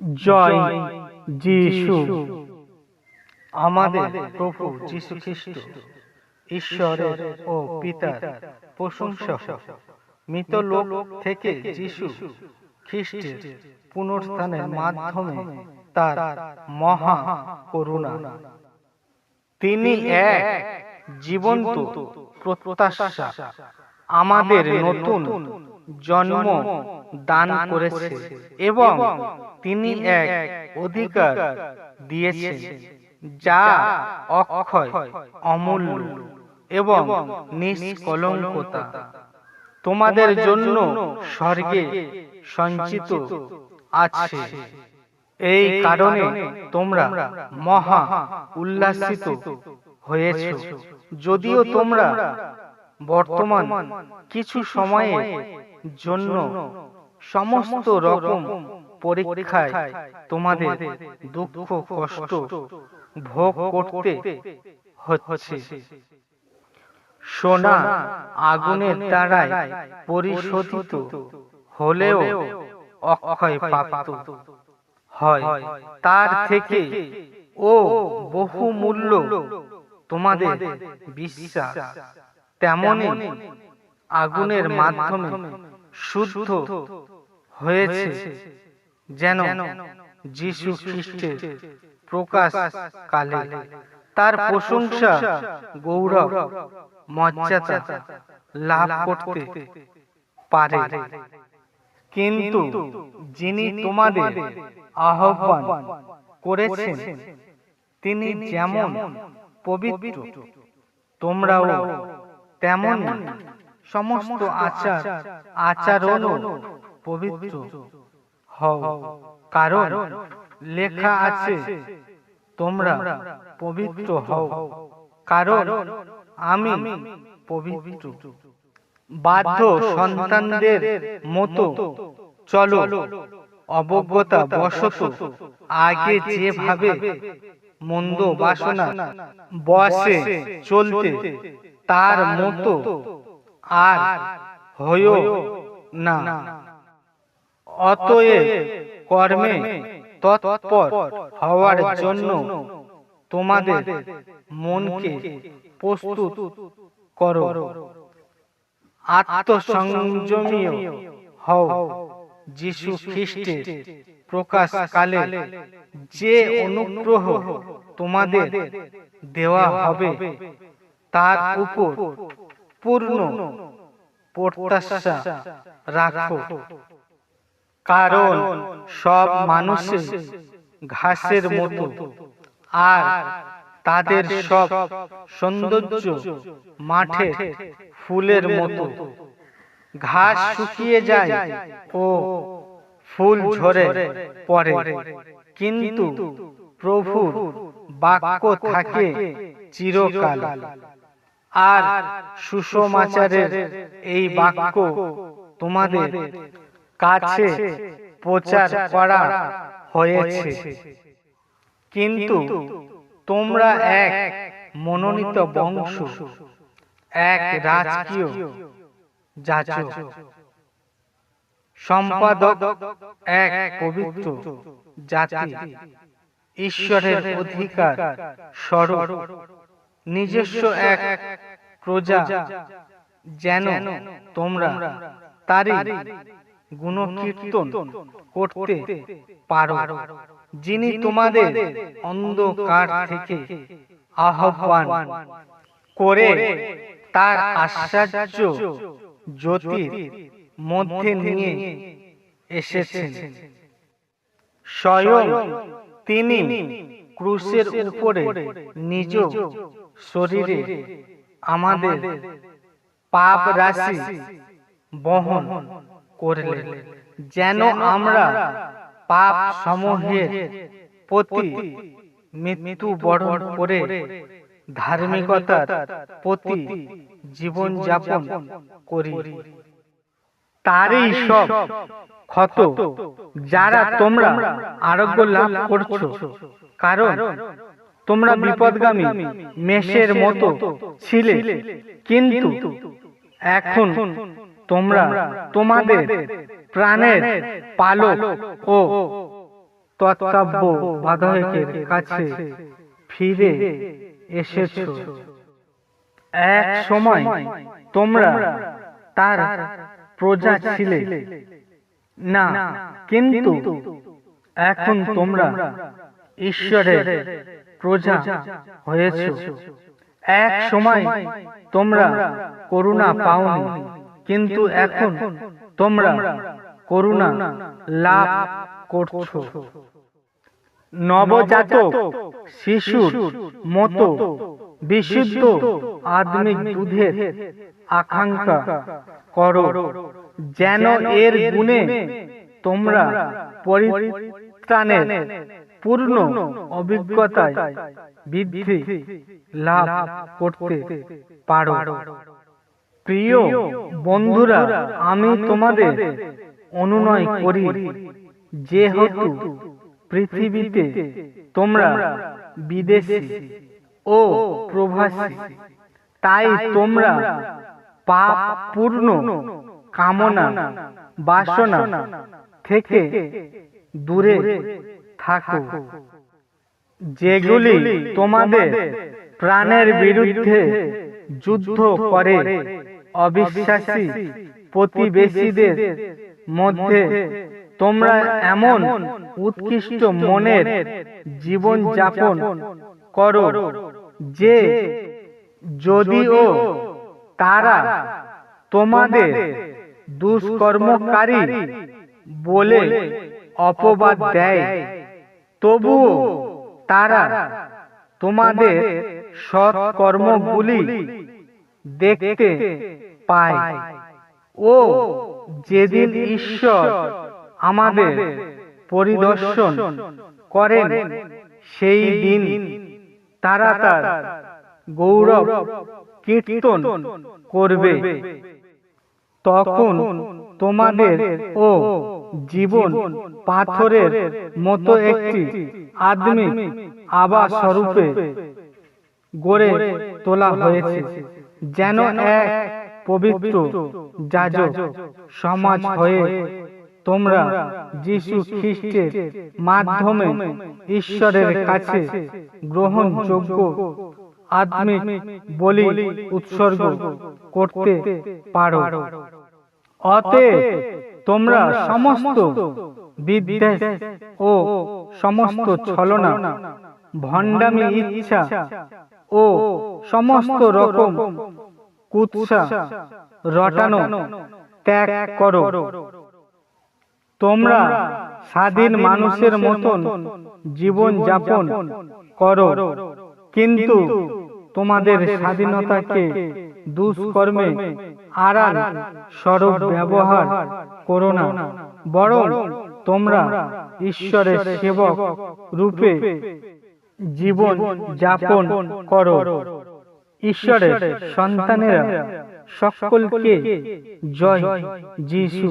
জয় যিশু। আমাদের প্রভু যিশু খ্রিস্ট ঈশ্বরের ও পিতার প্রশংসা। মৃত লোক থেকে যিশু খ্রিস্টের পুনরুত্থানের মাধ্যমে তার মহা করুণা। তিনি এক জীবন্ত প্রত্যাশা। আমাদের নতুন জন্ম দান করেছে এবং তিনি এক অধিকার দিয়েছেন, যা অক্ষয়, অমূল্য এবং নিষ্কলঙ্কতা। তোমাদের জন্য স্বর্গে সঞ্চিত আছে। এই কারণে তোমরা মহা উল্লাসিত হয়েছ। যদিও তোমরা বর্তমান কিছু সময়ের জন্য সমস্ত রকম পরীক্ষায় তোমাদের দুঃখ কষ্ট ভোগ করতে হচ্ছে। সোনা আগুনের দ্বারাই পরিশোধিত হলেও অক্ষয় প্রাপ্ত। হয়। তার থেকে ও বহুমূল্য তোমাদের বিশ্বাস। তেমনি আগুনের মাধ্যমে শুদ্ধ হয়েছে যেন যিশু খ্রিস্টের প্রকাশ কালে। তার প্রশংসা গৌরব মর্যাদা লাভ করতে পারে। কিন্তু যিনি তোমাদের আহ্বান করেছেন তিনি যেমন পবিত্র তোমরাও তেমন সমস্ত আচার আচরণও পবিত্র হও। কারণ লেখা আছে তোমরা পবিত্র হও। কারণ আমি পবিত্র। বাধ্য সন্তানদের মতো চলো অবজ্ঞতা বশত আগে যেভাবে মন্দ বাসনা বসে চলতে তার মতো আর হইও না। অতএব কর্মে তৎপর হওয়ার জন্য তোমাদের মনকে প্রস্তুত করো। আত্মসংযমীয় হও। যিশু খ্রিস্টের প্রকাশ কালে যে অনুগ্রহ তোমাদের দেওয়া হবে তার উপর পূর্ণ প্রত্যাশা রাখো। কারণ সব মানুষের ঘাসের মতো। আর তাদের সব সৌন্দর্য মাঠে ফুলের মতো। ঘাস শুকিয়ে যায় ও ফুল ঝরে পড়ে। কিন্তু প্রভুর বাক্য থাকে চিরকাল। আর সুষমাচারের এই বাক্য তোমাদের কাছে প্রচার করা হয়েছে। কিন্তু তোমরা এক মনোনীত বংশ এক রাজকীয় সম্পাদক এক পবিত্র জাতি। ঈশ্বরের অধিকার স্বরূপ। নিজস্ব এক প্রজা যেন তোমরা তারই গুণকীর্তন করতে পারো যিনি তোমাদের অন্ধকার থেকে আহ্বান করে তার আশ্চর্য জ্যোতির মধ্যে নিয়ে এসেছেন। স্বয়ং তিনি ক্রুশের উপরে নিজ শরীরে আমাদের পাপ রাশি বহন করলেন। যেন আমরা পাপ সমূহের প্রতি মৃত্যু বরণ করে ধার্মিকতার প্রতি জীবন যাপন করি। তারই সব ক্ষত যারা তোমরা আরোগ্য লাভ করছ। কারণ তোমরা বিপদগামী মেষের মতো ছিলে। কিন্তু এখন তোমরা তোমাদের প্রাণের পালক ও তত্ত্বাব্য বাধকের কাছে ফিরে এসেছ। এক সময় তোমরা তার প্রজা ছিলে। না, কিন্তু এখন তোমরা ঈশ্বরের প্রজা হয়েছ। এক সময় তোমরা করুণা পাওনি, কিন্তু এখন তোমরা করুণা লাভ করছ। নবজাতক, শিশুর মতো বিশুদ্ধ আধুনিক দুধের আকাঙ্ক্ষা করো, যেন এর গুণে তোমরা পরিত্রাণের পূর্ণ অভিজ্ঞতায় বৃদ্ধি লাভ করতে পারো। প্রিয় বন্ধুরা, আমি তোমাদের অনুনয় করি, যেহেতু পৃথিবীতে তোমরা বিদেশি ও প্রবাসী। তাই তোমরা পাপ পূর্ণ কামনা বাসনা থেকে দূরে থাকো। যেগুলি তোমাদের প্রাণের বিরুদ্ধে যুদ্ধ করে অবিশ্বাসী প্রতিবেশীদের মধ্যে তোমরা এমন উৎকৃষ্ট মনের জীবন যাপন করো যে যদিও তারা তোমাদের দুষ্কর্মকারী বলে অপবাদ দেয়। তবুও তারা তোমাদের সৎ কর্মগুলি দেখতে পায়। ও যেদিন ঈশ্বর আমাদের পরিদর্শন করেন সেই দিন তারা তার গৌরব কীর্তন করবে। তখন তোমাদের ও জীবন পাথরের মতো একটি আদমি আবাস স্বরূপে গড়ে তোলা হয়েছে, যেন এক পবিত্র যাজক সমাজ হয়ে তোমরা যিশু খ্রিস্টের মাধ্যমে ঈশ্বরের কাছে গ্রহণযোগ্য আত্মিক বলি উৎসর্গ করতে পারো। অতএব তোমরা সমস্ত বিদ্বেষ ও সমস্ত ছলনা ভণ্ডামি ইচ্ছা ও সমস্ত রকম কুৎসা রটানো ত্যাগ করো। তোমরা স্বাধীন মানুষের মতন জীবন যাপন করো। কিন্তু তোমাদের স্বাধীনতাকে দুষ্কর্মে আড়াল স্বরূপ ব্যবহার করো না। বরং তোমরা ঈশ্বরের সেবক রূপে জীবন যাপন করো। ঈশ্বরের সন্তানেরা সকলকে জয় যিশু।